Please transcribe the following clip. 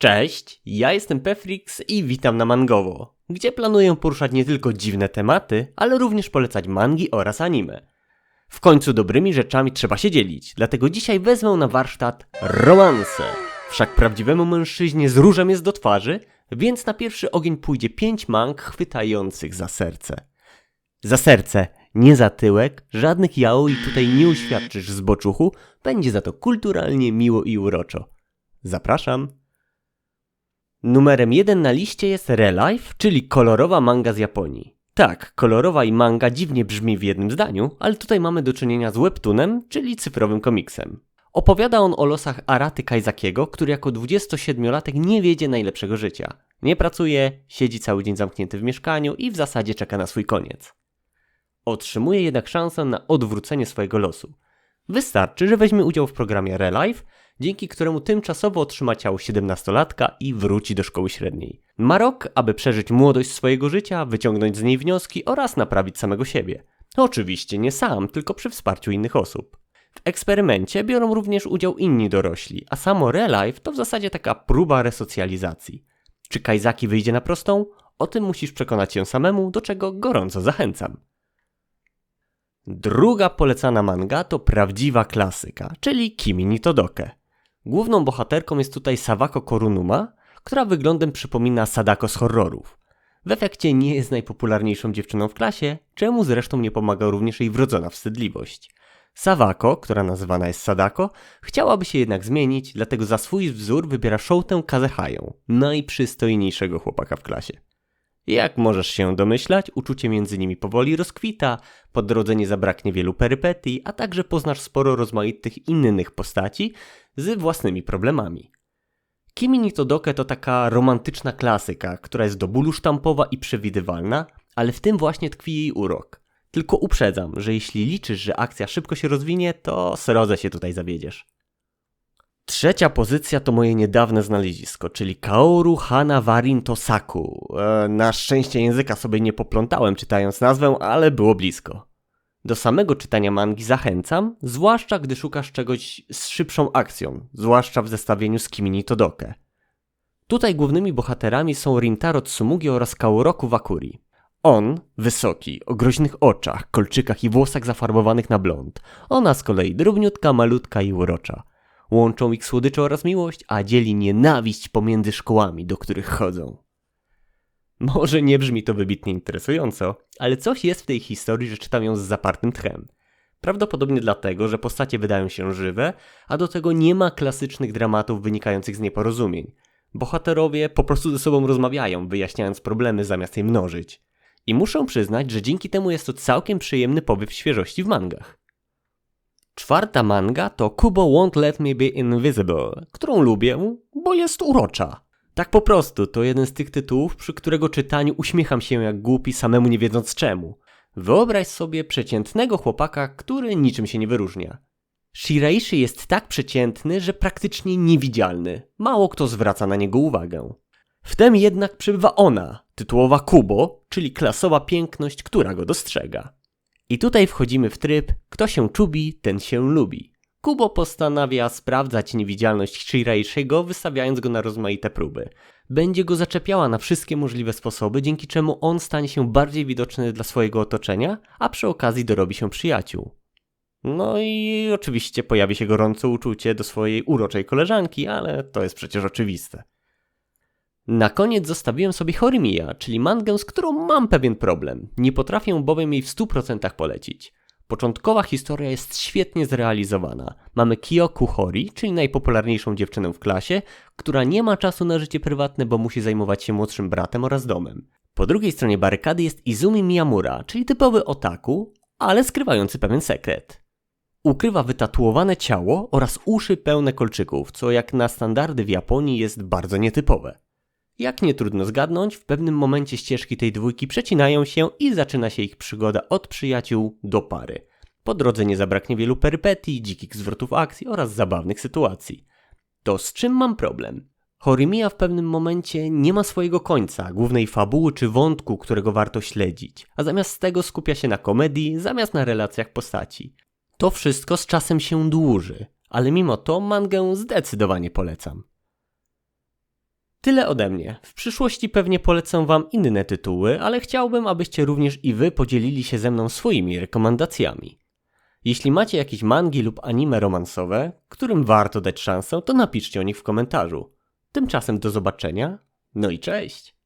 Cześć, ja jestem Pefrix i witam na Mangowo, gdzie planuję poruszać nie tylko dziwne tematy, ale również polecać mangi oraz anime. W końcu dobrymi rzeczami trzeba się dzielić, dlatego dzisiaj wezmę na warsztat romanse. Wszak prawdziwemu mężczyźnie z różem jest do twarzy, więc na pierwszy ogień pójdzie pięć mang chwytających za serce. Za serce, nie za tyłek, żadnych i tutaj nie uświadczysz z będzie za to kulturalnie miło i uroczo. Zapraszam! Numerem jeden na liście jest Relife, czyli kolorowa manga z Japonii. Tak, kolorowa i manga dziwnie brzmi w jednym zdaniu, ale tutaj mamy do czynienia z webtoonem, czyli cyfrowym komiksem. Opowiada on o losach Araty Kaizakiego, który jako 27-latek nie wiedzie najlepszego życia. Nie pracuje, siedzi cały dzień zamknięty w mieszkaniu i w zasadzie czeka na swój koniec. Otrzymuje jednak szansę na odwrócenie swojego losu. Wystarczy, że weźmie udział w programie Relife, dzięki któremu tymczasowo otrzyma ciało 17-latka i wróci do szkoły średniej. Ma rok, aby przeżyć młodość swojego życia, wyciągnąć z niej wnioski oraz naprawić samego siebie. Oczywiście nie sam, tylko przy wsparciu innych osób. W eksperymencie biorą również udział inni dorośli, a samo Relife to w zasadzie taka próba resocjalizacji. Czy Kajzaki wyjdzie na prostą? O tym musisz przekonać się samemu, do czego gorąco zachęcam. Druga polecana manga to prawdziwa klasyka, czyli Kimi ni Todoke. Główną bohaterką jest tutaj Sawako Korunuma, która wyglądem przypomina Sadako z horrorów. W efekcie nie jest najpopularniejszą dziewczyną w klasie, czemu zresztą nie pomaga również jej wrodzona wstydliwość. Sawako, która nazywana jest Sadako, chciałaby się jednak zmienić, dlatego za swój wzór wybiera Shotę Kazehają, najprzystojniejszego chłopaka w klasie. Jak możesz się domyślać, uczucie między nimi powoli rozkwita, po drodze nie zabraknie wielu perypetii, a także poznasz sporo rozmaitych innych postaci z własnymi problemami. Kimi ni Todoke to taka romantyczna klasyka, która jest do bólu sztampowa i przewidywalna, ale w tym właśnie tkwi jej urok. Tylko uprzedzam, że jeśli liczysz, że akcja szybko się rozwinie, to srodze się tutaj zawiedziesz. Trzecia pozycja to moje niedawne znalezisko, czyli Kaoru Hana Warin Tosaku. E, na szczęście języka sobie nie poplątałem czytając nazwę, ale było blisko. Do samego czytania mangi zachęcam, zwłaszcza gdy szukasz czegoś z szybszą akcją, zwłaszcza w zestawieniu z Kimini Todoke. Tutaj głównymi bohaterami są Rintaro Tsumugi oraz Kaoroku Wakuri. On, wysoki, o groźnych oczach, kolczykach i włosach zafarbowanych na blond. Ona z kolei drobniutka, malutka i urocza. Łączą ich słodycze oraz miłość, a dzieli nienawiść pomiędzy szkołami, do których chodzą. Może nie brzmi to wybitnie interesująco, ale coś jest w tej historii, że czytam ją z zapartym tchem. Prawdopodobnie dlatego, że postacie wydają się żywe, a do tego nie ma klasycznych dramatów wynikających z nieporozumień. Bohaterowie po prostu ze sobą rozmawiają, wyjaśniając problemy zamiast je mnożyć. I muszę przyznać, że dzięki temu jest to całkiem przyjemny powiew świeżości w mangach. Czwarta manga to Kubo Won't Let Me Be Invisible, którą lubię, bo jest urocza. Tak po prostu, to jeden z tych tytułów, przy którego czytaniu uśmiecham się jak głupi, samemu nie wiedząc czemu. Wyobraź sobie przeciętnego chłopaka, który niczym się nie wyróżnia. Shiraishi jest tak przeciętny, że praktycznie niewidzialny. Mało kto zwraca na niego uwagę. Wtem jednak przybywa ona, tytułowa Kubo, czyli klasowa piękność, która go dostrzega. I tutaj wchodzimy w tryb, kto się czubi, ten się lubi. Kubo postanawia sprawdzać niewidzialność Shiraishiego, wystawiając go na rozmaite próby. Będzie go zaczepiała na wszystkie możliwe sposoby, dzięki czemu on stanie się bardziej widoczny dla swojego otoczenia, a przy okazji dorobi się przyjaciół. No i oczywiście pojawi się gorące uczucie do swojej uroczej koleżanki, ale to jest przecież oczywiste. Na koniec zostawiłem sobie Horimiya, czyli mangę, z którą mam pewien problem. Nie potrafię bowiem jej w 100% polecić. Początkowa historia jest świetnie zrealizowana. Mamy Kyoku Hori, czyli najpopularniejszą dziewczynę w klasie, która nie ma czasu na życie prywatne, bo musi zajmować się młodszym bratem oraz domem. Po drugiej stronie barykady jest Izumi Miyamura, czyli typowy otaku, ale skrywający pewien sekret. Ukrywa wytatuowane ciało oraz uszy pełne kolczyków, co jak na standardy w Japonii jest bardzo nietypowe. Jak nie trudno zgadnąć, w pewnym momencie ścieżki tej dwójki przecinają się i zaczyna się ich przygoda od przyjaciół do pary. Po drodze nie zabraknie wielu perypetii, dzikich zwrotów akcji oraz zabawnych sytuacji. To z czym mam problem? Horimiya w pewnym momencie nie ma swojego końca, głównej fabuły czy wątku, którego warto śledzić, a zamiast tego skupia się na komedii, zamiast na relacjach postaci. To wszystko z czasem się dłuży, ale mimo to mangę zdecydowanie polecam. Tyle ode mnie. W przyszłości pewnie polecę wam inne tytuły, ale chciałbym, abyście również i wy podzielili się ze mną swoimi rekomendacjami. Jeśli macie jakieś mangi lub anime romansowe, którym warto dać szansę, to napiszcie o nich w komentarzu. Tymczasem do zobaczenia, no i cześć!